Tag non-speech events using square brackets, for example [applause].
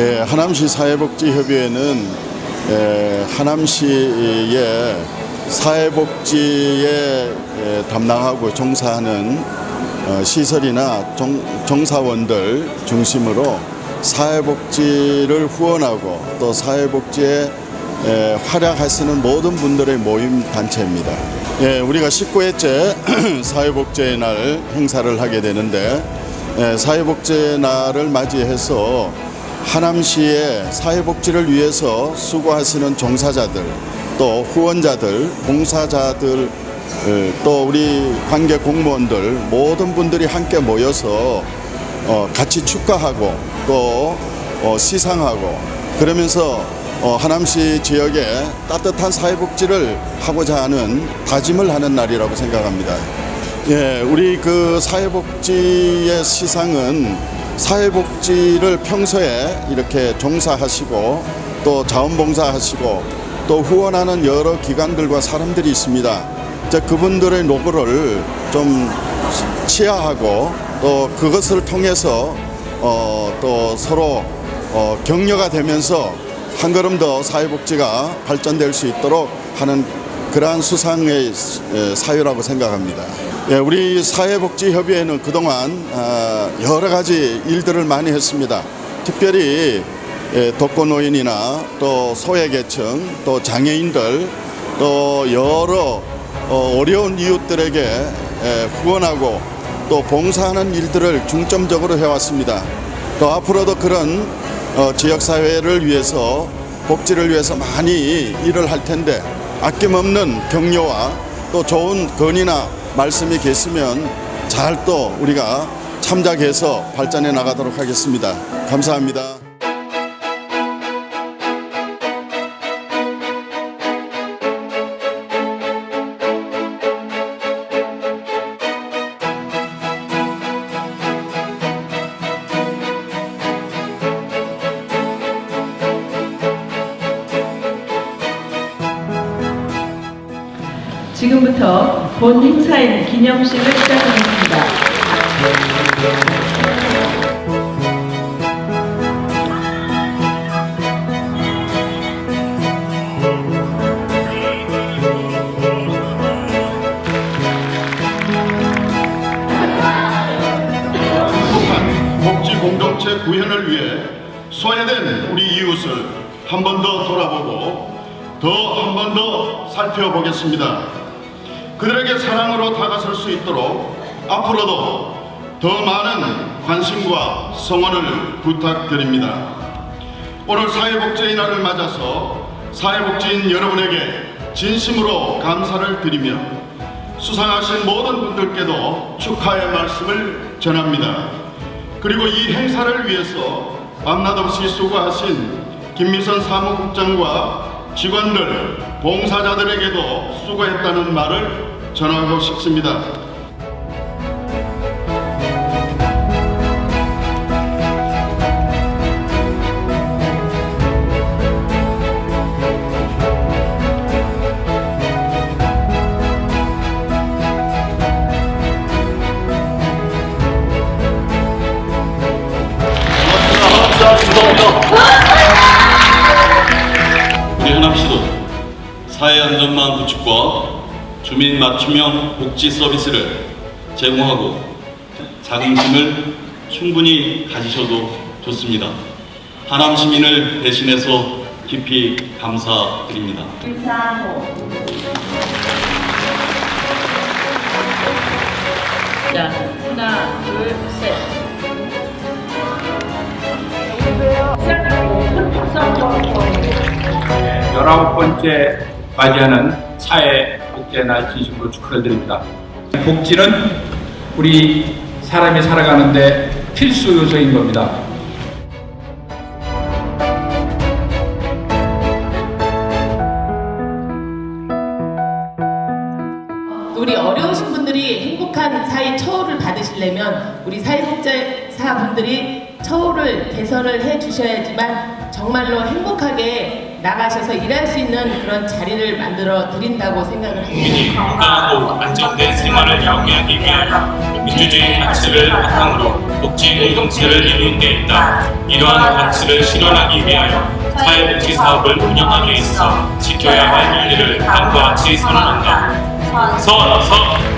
하남시 사회복지협의회는 에, 하남시의 사회복지에 에, 담당하고 종사하는 어, 시설이나 종, 종사원들 중심으로 사회복지를 후원하고 또 사회복지에 에, 활약하시는 모든 분들의 모임 단체입니다. 예, 우리가 19회째 [clears throat] 사회복지의 날 행사를 하게 되는데 예, 사회복지의 날을 맞이해서 하남시의 사회복지를 위해서 수고하시는 종사자들 또 후원자들 봉사자들 어, 또 우리 관계 공무원들 모든 분들이 함께 모여서 어, 같이 축하하고 또 어, 시상하고 그러면서 어, 하남시 지역에 따뜻한 사회복지를 하고자 하는 다짐을 하는 날이라고 생각합니다. 예, 우리 그 사회복지의 시상은 사회복지를 평소에 이렇게 종사하시고 또 자원봉사하시고 또 후원하는 여러 기관들과 사람들이 있습니다. 자, 그분들의 노고를 좀 치하하고 또 그것을 통해서 어, 또 서로 어, 격려가 되면서 한 걸음 더 사회복지가 발전될 수 있도록 하는 그러한 수상의 에, 사유라고 생각합니다. 예, 우리 사회복지협의회는 그동안 아, 여러 가지 일들을 많이 했습니다. 특별히 예, 독거노인이나 또 소외계층, 또 장애인들, 또 여러 어, 어려운 이웃들에게 에, 후원하고 또 봉사하는 일들을 중점적으로 해왔습니다. 또 앞으로도 그런 어, 지역사회를 위해서 복지를 위해서 많이 일을 할 텐데 아낌없는 격려와 또 좋은 건의나 말씀이 계시면 잘 또 우리가 참작해서 발전해 나가도록 하겠습니다. 감사합니다. 지금부터 본 행사인 기념식을 시작하겠습니다. 복지 공동체 구현을 위해 소외된 우리 이웃을 한 번 더 돌아보고 더 한 번 더 살펴보겠습니다. 그들에게 사랑으로 다가설 수 있도록 앞으로도 더 많은 관심과 성원을 부탁드립니다. 오늘 사회복지의 날을 맞아서 사회복지인 여러분에게 진심으로 감사를 드리며 수상하신 모든 분들께도 축하의 말씀을 전합니다. 그리고 이 행사를 위해서 밤낮 없이 수고하신 김미선 사무국장과 직원들, 봉사자들에게도 수고했다는 말을 전하고 싶습니다. 구축과 주민 맞춤형 복지 서비스를 제공하고 자긍심을 충분히 가지셔도 좋습니다. 하남 시민을 대신해서 깊이 감사드립니다. 자, 하나, 둘, 셋. 열아홉 번째 맞이하는 사회 복지의 날 진심으로 축하를 드립니다. 복지는 우리 사람이 살아가는데 필수 요소인 겁니다. 우리 어려우신 분들이 행복한 사회 처우를 받으시려면 우리 사회복지사 분들이 처우를 개선을 해 주셔야지만 정말로 행복하게 나가셔서 일할 수 있는 그런 자리를 만들어 드린다고 생각을 합니다. 건강하고 안정된 생활을 영위하기 위하여 민주주의 가치를 바탕으로 복지 공동체를 이루는 데 있다. 이러한 가치를 실현하기 위하여 사회복지 사업을 운영하기 위해서 지켜야 할 윤리를 다음과 같이 선언한다. 선, 선,